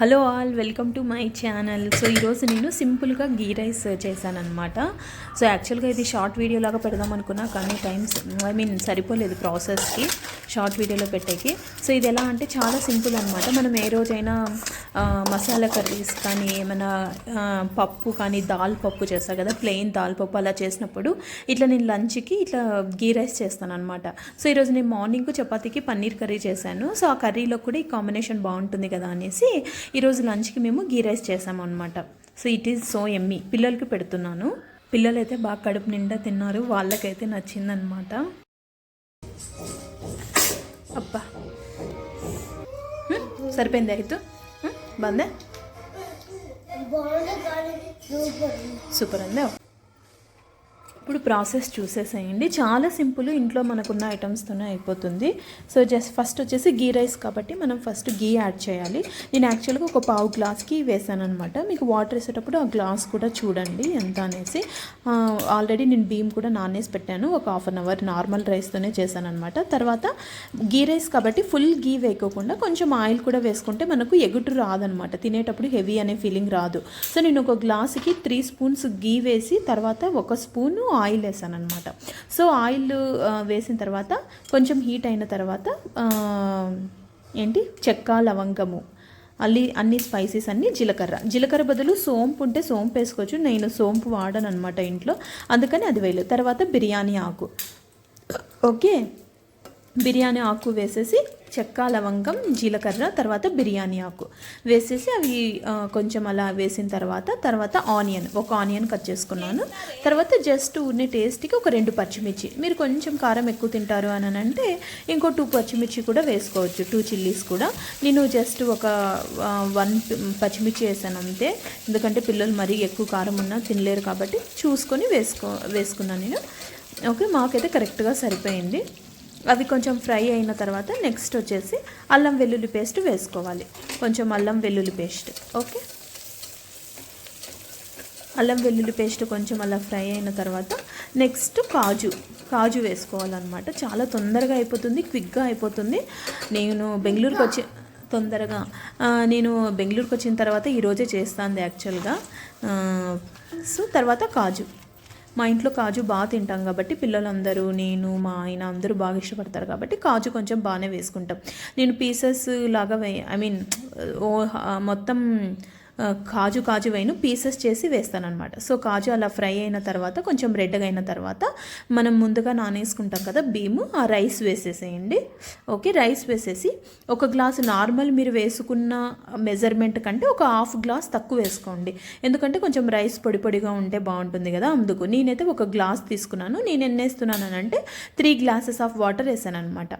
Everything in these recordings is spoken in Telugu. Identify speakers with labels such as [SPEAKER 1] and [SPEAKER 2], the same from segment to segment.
[SPEAKER 1] Hello all welcome to my channel. So ఈరోజు నేను సింపుల్గా గీ రైస్ చేశానమాట సో యాక్చువల్గా ఇది షార్ట్ వీడియో లాగా పెడదాం అనుకున్నా కానీ టైమ్స్ ఐ మీన్ సరిపోలేదు ప్రాసెస్కి షార్ట్ వీడియోలో పెట్టేకి. సో ఇది ఎలా అంటే చాలా సింపుల్ అనమాట మనం ఏ రోజైనా మసాలా కర్రీస్ కానీ ఏమైనా పప్పు కానీ దాల్ పప్పు చేస్తా కదా ప్లెయిన్ దాల్ పప్పు అలా చేసినప్పుడు ఇట్లా నేను లంచ్కి ఇట్లా గీ రైస్ చేస్తాను అనమాట సో ఈరోజు నేను మార్నింగ్ చపాతీకి పన్నీర్ కర్రీ చేశాను. సో ఆ కర్రీలో కూడా ఈ కాంబినేషన్ బాగుంటుంది కదా అనేసి ఈరోజు లంచ్కి మేము గీ రైస్ చేసాము అనమాట so it is so yummy. పిల్లలకి పెడుతున్నాను. పిల్లలైతే బాగా కడుపు నిండా తిన్నారు. వాళ్ళకైతే నచ్చిందనమాట అబ్బా. సరిపోయింది అయితే బాగుందా
[SPEAKER 2] సూపర్
[SPEAKER 1] ఉందా? ఇప్పుడు ప్రాసెస్ చూసేసేయండి. చాలా సింపుల్ ఇంట్లో మనకున్న ఐటమ్స్తోనే అయిపోతుంది. సో జస్ట్ ఫస్ట్ వచ్చేసి గీ రైస్ కాబట్టి మనం ఫస్ట్ గీ యాడ్ చేయాలి. నేను యాక్చువల్గా ఒక పావు గ్లాస్కి వేసాను అనమాట మీకు వాటర్ వేసేటప్పుడు ఆ గ్లాస్ కూడా చూడండి ఎంత అనేసి. ఆల్రెడీ నేను బియ్యం కూడా నానేసి పెట్టాను. ఒక హాఫ్ అన్ అవర్ నార్మల్ రైస్తోనే చేశాను అనమాట తర్వాత గీ రైస్ కాబట్టి ఫుల్ గీ వేయకోకుండా కొంచెం ఆయిల్ కూడా వేసుకుంటే మనకు ఎగుటు రాదనమాట తినేటప్పుడు హెవీ అనే ఫీలింగ్ రాదు. సో నేను ఒక గ్లాస్కి త్రీ స్పూన్స్ గీ వేసి తర్వాత ఒక స్పూను ఆయిల్ వేసాను అనమాట సో ఆయిల్ వేసిన తర్వాత కొంచెం హీట్ అయిన తర్వాత ఏంటి? చెక్క లవంగము అల్లి అన్ని స్పైసెస్ అన్ని జీలకర్ర. జీలకర్ర బదులు సోంపు ఉంటే సోంపు వేసుకోవచ్చు. నేను సోంపు వాడను అనమాట ఇంట్లో. అందుకని అది వేయలేదు. తర్వాత బిర్యానీ ఆకు. ఓకే? బిర్యానీ ఆకు వేసేసి చెక్క లవంగం జీలకర్ర తర్వాత బిర్యానీ ఆకు వేసేసి అవి కొంచెం అలా వేసిన తర్వాత తర్వాత ఆనియన్ ఒక ఆనియన్ కట్ చేసుకున్నాను. తర్వాత జస్ట్ ఉన్న టేస్ట్కి ఒక రెండు పచ్చిమిర్చి. మీరు కొంచెం కారం ఎక్కువ తింటారు అని అంటే ఇంకో టూ పచ్చిమిర్చి కూడా వేసుకోవచ్చు టూ చిల్లీస్ కూడా. నేను జస్ట్ ఒక వన్ పచ్చిమిర్చి వేసాను అంతే. ఎందుకంటే పిల్లలు మరీ ఎక్కువ కారం ఉన్నా తినలేరు కాబట్టి చూసుకొని వేసుకో వేసుకున్నాను నేను. ఓకే మాకైతే కరెక్ట్గా సరిపోయింది. అవి కొంచెం ఫ్రై అయిన తర్వాత నెక్స్ట్ వచ్చేసి అల్లం వెల్లుల్లి పేస్ట్ వేసుకోవాలి. కొంచెం అల్లం వెల్లుల్లి పేస్ట్ ఓకే? అల్లం వెల్లుల్లి పేస్ట్ కొంచెం అలా ఫ్రై అయిన తర్వాత నెక్స్ట్ కాజు కాజు వేసుకోవాలన్నమాట. చాలా తొందరగా అయిపోతుంది క్విక్గా అయిపోతుంది. నేను బెంగళూరుకి వచ్చి తొందరగా నేను బెంగళూరుకి వచ్చిన తర్వాత ఈరోజే చేస్తాను యాక్చువల్గా. సో తర్వాత కాజు. మా ఇంట్లో కాజు బాగా తింటాం కాబట్టి పిల్లలందరూ నేను మా ఆయన అందరూ బాగా ఇష్టపడతారు కాబట్టి కాజు కొంచెం బాగానే వేసుకుంటాం. నేను పీసెస్ లాగా వే ఐ మీన్ ఓ మొత్తం కాజు కాజు వేయను పీసెస్ చేసి వేస్తానమాట సో కాజు అలా ఫ్రై అయిన తర్వాత కొంచెం రెడ్గా అయిన తర్వాత మనం ముందుగా నానేసుకుంటాం కదా బియ్యము ఆ రైస్ వేసేసేయండి. ఓకే రైస్ వేసేసి ఒక గ్లాస్ నార్మల్ మీరు వేసుకున్న మెజర్మెంట్ కంటే ఒక హాఫ్ గ్లాస్ తక్కువ వేసుకోండి. ఎందుకంటే కొంచెం రైస్ పొడి పొడిగా ఉంటే బాగుంటుంది కదా అందుకు. నేనైతే ఒక గ్లాస్ తీసుకున్నాను. నేను ఎన్నేస్తున్నాను అని అంటే త్రీ గ్లాసెస్ ఆఫ్ వాటర్ వేసాను అనమాట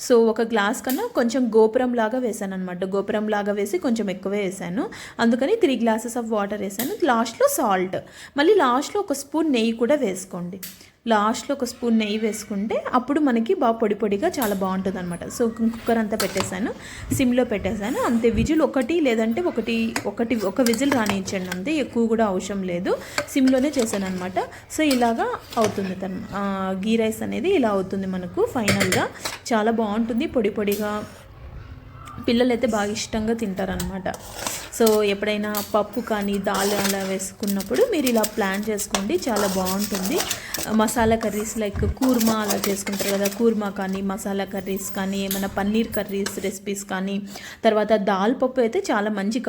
[SPEAKER 1] సో ఒక గ్లాస్ కన్నా కొంచెం గోపురం లాగా వేసాను అనమాట గోపురం లాగా వేసి కొంచెం ఎక్కువే వేసాను అందుకని త్రీ గ్లాసెస్ ఆఫ్ వాటర్ వేసాను లాస్ట్లో సాల్ట్. మళ్ళీ లాస్ట్లో ఒక స్పూన్ నెయ్యి కూడా వేసుకోండి. లాస్ట్లో ఒక స్పూన్ నెయ్యి వేసుకుంటే అప్పుడు మనకి బాగా పొడి పొడిగా చాలా బాగుంటుంది అనమాట సో కుక్కర్ అంతా పెట్టేశాను. సిమ్లో పెట్టేశాను. అంతే విజిల్ ఒకటి లేదంటే ఒకటి ఒకటి ఒక విజిల్ రానిచ్చండి అంతే. ఎక్కువ కూడా అవసరం లేదు. సిమ్లోనే చేశాను అనమాట సో ఇలాగా అవుతుంది తన గీ రైస్ అనేది ఇలా అవుతుంది మనకు ఫైనల్గా. చాలా బాగుంటుంది పొడి పొడిగా పిల్లలు అయితే బాగా ఇష్టంగా తింటారనమాట సో ఎప్పుడైనా పప్పు కానీ దాల్ అలా వేసుకున్నప్పుడు మీరు ఇలా ప్లాన్ చేసుకోండి చాలా బాగుంటుంది. మసాలా కర్రీస్ లైక్ కూర్మా అలా చేసుకుంటారు కదా కూర్మా కానీ మసాలా కర్రీస్ కానీ ఏమైనా పన్నీర్ కర్రీస్ రెసిపీస్ కానీ తర్వాత దాల్ పప్పు అయితే చాలా మంచి